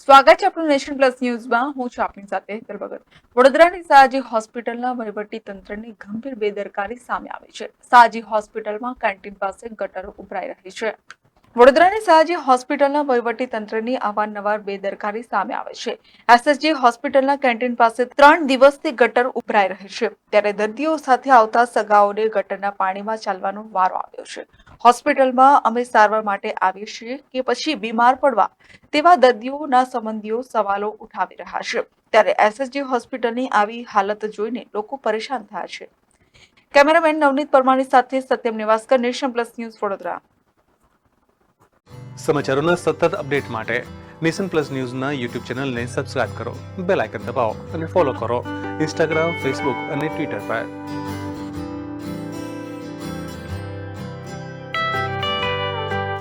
સ્વાગત છે આપણું નેશન પ્લસ ન્યૂઝમાં. હું છું આપની સાથે હેતર ભગત. વડોદરાની સાજી હોસ્પિટલના વહીવટી તંત્રની ગંભીર બેદરકારી સામે આવી છે. સાજી હોસ્પિટલમાં કેન્ટીન પાસે ગટરો ઉભરાઈ રહી છે. વડોદરાની સાજી હોસ્પિટલના વહીવટી તંત્રની અવારનવાર બેદરકારી સામે આવે છે. એસએસજી હોસ્પિટલના કેન્ટીન પાસે ત્રણ દિવસથી ગટર ઉભરાઈ રહી છે. ત્યારે દર્દીઓ સાથે આવતા સગાઓને ગટરના પાણીમાં ચાલવાનો વારો આવ્યો છે. હોસ્પિટલમાં અમે સારવાર માટે આવીએ છીએ કે પછી બીમાર પડવા તેવા દર્દીઓના સંબંધીઓ સવાલો ઉઠાવી રહ્યા છે. ત્યારે એસએસજી હોસ્પિટલની આવી હાલત જોઈને લોકો પરેશાન થયા છે. કેમેરામેન નવનીત પરમાણી સાથે Satyam Nivaskar, Nation Plus News Vadodara. સમાચારોના સતત અપડેટ માટે નેશન પ્લસ ન્યૂઝના યુટ્યુબ ચેનલને સબસ્ક્રાઇબ કરો, બેલ આઇકન દબાવો અને ફોલો કરો ઇન્સ્ટાગ્રામ ફેસબુક અને ટ્વિટર પર.